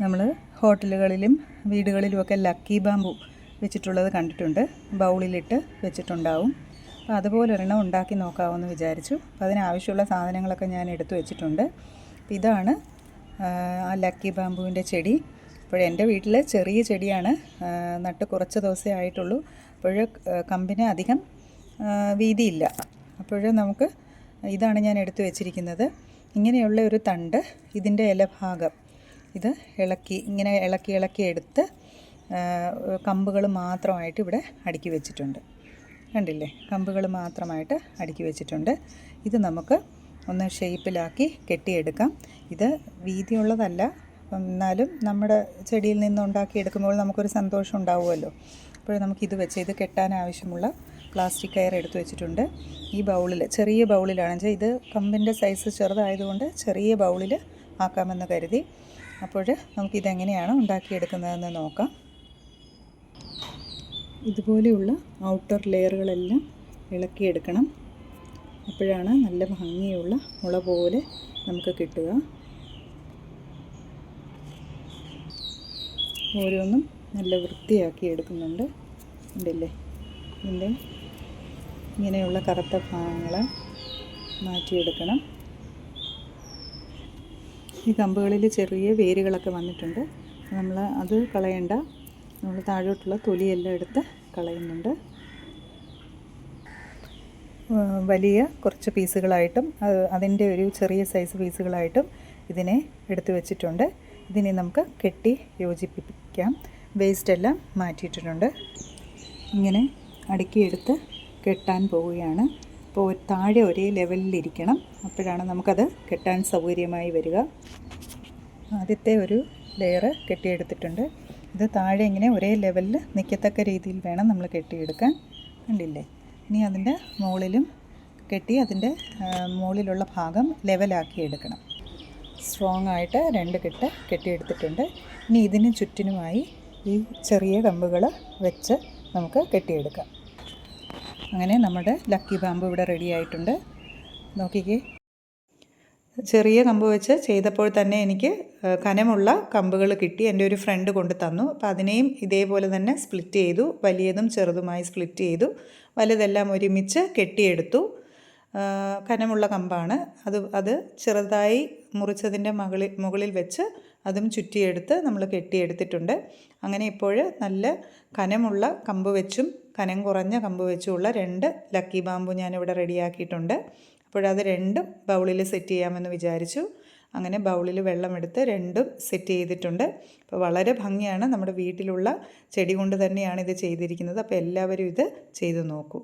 നമ്മൾ ഹോട്ടലുകളിലും വീടുകളിലുമൊക്കെ lucky bamboo വെച്ചിട്ടുള്ളത് കണ്ടിട്ടുണ്ട്. ബൗളിലിട്ട് വെച്ചിട്ടുണ്ടാവും. അപ്പോൾ അതുപോലെ ഒരെണ്ണം ഉണ്ടാക്കി നോക്കാമെന്ന് വിചാരിച്ചു. അപ്പോൾ അതിനാവശ്യമുള്ള സാധനങ്ങളൊക്കെ ഞാൻ എടുത്തു വെച്ചിട്ടുണ്ട്. അപ്പോൾ ഇതാണ് ആ, ലക്കി ബാമ്പുവിന്റെ ചെടി. അപ്പോൾ എന്റെ വീട്ടിൽ ചെറിയ ചെടിയാണ്. നട്ട് കുറച്ച് ദിവസമേ ആയിട്ടുള്ളൂ. അപ്പോൾ കമ്പിന് അധികം വീതിയില്ല. അപ്പോൾ നമുക്ക് ഇതാണ് ഞാൻ എടുത്തു വെച്ചിരിക്കുന്നത്. ഇങ്ങനെയുള്ള ഒരു തണ്ട് ഇതിന്റെ ഇലഭാഗം ഇത് ഇളക്കി ഇങ്ങനെ ഇളക്കി ഇളക്കി എടുത്ത് കമ്പുകൾ മാത്രമായിട്ട് ഇവിടെ അടുക്കി വെച്ചിട്ടുണ്ട്. കണ്ടില്ലേ? കമ്പുകൾ മാത്രമായിട്ട് അടുക്കി വെച്ചിട്ടുണ്ട്. ഇത് നമുക്ക് ഒന്ന് ഷേപ്പിലാക്കി കെട്ടിയെടുക്കാം. ഇത് വീതിയുള്ളതല്ല. എന്നാലും നമ്മുടെ ചെടിയിൽ നിന്ന് ഉണ്ടാക്കിയെടുക്കുമ്പോൾ നമുക്കൊരു സന്തോഷം ഉണ്ടാവുമല്ലോ. അപ്പോൾ നമുക്കിത് വെച്ച് ഇത് കെട്ടാൻ ആവശ്യമുള്ള പ്ലാസ്റ്റിക് കയർ എടുത്തു വെച്ചിട്ടുണ്ട്. ഈ ബൗളിൽ ചെറിയ ബൗളിലാണ്. വെച്ചാൽ ഇത് കമ്പിന്റെ സൈസ് ചെറുതായതുകൊണ്ട് ചെറിയ ബൗളിൽ ആക്കാമെന്ന് കരുതി. അപ്പോൾ നമുക്കിതെങ്ങനെയാണ് ഉണ്ടാക്കിയെടുക്കുന്നതെന്ന് നോക്കാം. ഇതുപോലെയുള്ള ഔട്ടർ ലെയറുകളെല്ലാം ഇളക്കിയെടുക്കണം. അപ്പോഴാണ് നല്ല ഭംഗിയുള്ള മുള പോലെ നമുക്ക് കിട്ടുക. ഓരോന്നും നല്ല വൃത്തിയാക്കി എടുക്കുന്നുണ്ട്. ഉണ്ടല്ലേ ഇതിന്റെ ഇങ്ങനെയുള്ള കറുത്ത ഭാഗങ്ങൾ മാറ്റിയെടുക്കണം. ഈ കമ്പുകളിൽ ചെറിയ വേരുകളൊക്കെ വന്നിട്ടുണ്ട്. നമ്മൾ അത് കളയണ്ട. നമ്മൾ താഴോട്ടുള്ള തൊലിയെല്ലാം എടുത്ത് കളയുന്നുണ്ട്. വലിയ കുറച്ച് പീസുകളായിട്ടും അത് അതിന്റെ ഒരു ചെറിയ സൈസ് പീസുകളായിട്ടും ഇതിനെ എടുത്തു വെച്ചിട്ടുണ്ട്. ഇതിനെ നമുക്ക് കെട്ടി യോജിപ്പിക്കാം. വേസ്റ്റ് എല്ലാം മാറ്റിയിട്ടിട്ടുണ്ട്. ഇങ്ങനെ അടുക്കിയെടുത്ത് കെട്ടാൻ പോവുകയാണ്. അപ്പോൾ താഴെ ഒരേ ലെവലിലിരിക്കണം അപ്പോഴാണ് നമുക്കത് കെട്ടാൻ സൗകര്യമായി വരിക. ആദ്യത്തെ ഒരു ലെയർ കെട്ടിയെടുത്തിട്ടുണ്ട്. ഇത് താഴെ ഇങ്ങനെ ഒരേ ലെവലിൽ നിൽക്കത്തക്ക രീതിയിൽ വേണം നമ്മൾ കെട്ടിയെടുക്കാൻ. കണ്ടില്ലേ? ഇനി അതിന്റെ മുകളിലും കെട്ടി അതിന്റെ മുകളിലുള്ള ഭാഗം ലെവലാക്കി എടുക്കണം. സ്ട്രോങ് ആയിട്ട് രണ്ട് കെട്ട് കെട്ടിയെടുത്തിട്ടുണ്ട്. ഇനി ഇതിന് ചുറ്റിനുമായി ഈ ചെറിയ കമ്പുകൾ വെച്ച് നമുക്ക് കെട്ടിയെടുക്കാം. അങ്ങനെ നമ്മുടെ ലക്കി ബാമ്പ് ഇവിടെ റെഡി ആയിട്ടുണ്ട്. നോക്കിക്കേ. ചെറിയ കമ്പ് വെച്ച് ചെയ്തപ്പോൾ തന്നെ എനിക്ക് കനമുള്ള കമ്പുകൾ കിട്ടി. എന്റെ ഒരു ഫ്രണ്ട് കൊണ്ട് തന്നു. അപ്പം അതിനെയും ഇതേപോലെ തന്നെ സ്പ്ലിറ്റ് ചെയ്തു. വലിയതും ചെറുതുമായി സ്പ്ലിറ്റ് ചെയ്തു. വലുതെല്ലാം ഒരുമിച്ച് കെട്ടിയെടുത്തു. കനമുള്ള കമ്പാണ്. അത് അത് ചെറുതായി മുറിച്ചതിന്റെ മുകളിൽ മുകളിൽ വെച്ച് അതും ചുറ്റിയെടുത്ത് നമ്മൾ കെട്ടിയെടുത്തിട്ടുണ്ട്. അങ്ങനെ ഇപ്പോൾ നല്ല കനമുള്ള കമ്പ് വെച്ചും കനം കുറഞ്ഞ കമ്പ് വെച്ചുള്ള രണ്ട് ലക്കി ബാമ്പു ഞാനിവിടെ റെഡിയാക്കിയിട്ടുണ്ട്. അപ്പോഴത് രണ്ടും ബൗളിൽ സെറ്റ് ചെയ്യാമെന്ന് വിചാരിച്ചു. അങ്ങനെ ബൗളിൽ വെള്ളമെടുത്ത് രണ്ടും സെറ്റ് ചെയ്തിട്ടുണ്ട്. അപ്പോൾ വളരെ ഭംഗിയാണ് നമ്മുടെ വീട്ടിലുള്ള ചെടി കൊണ്ട് തന്നെയാണ് ഇത് ചെയ്തിരിക്കുന്നത്. അപ്പോൾ എല്ലാവരും ഇത് ചെയ്തു നോക്കൂ.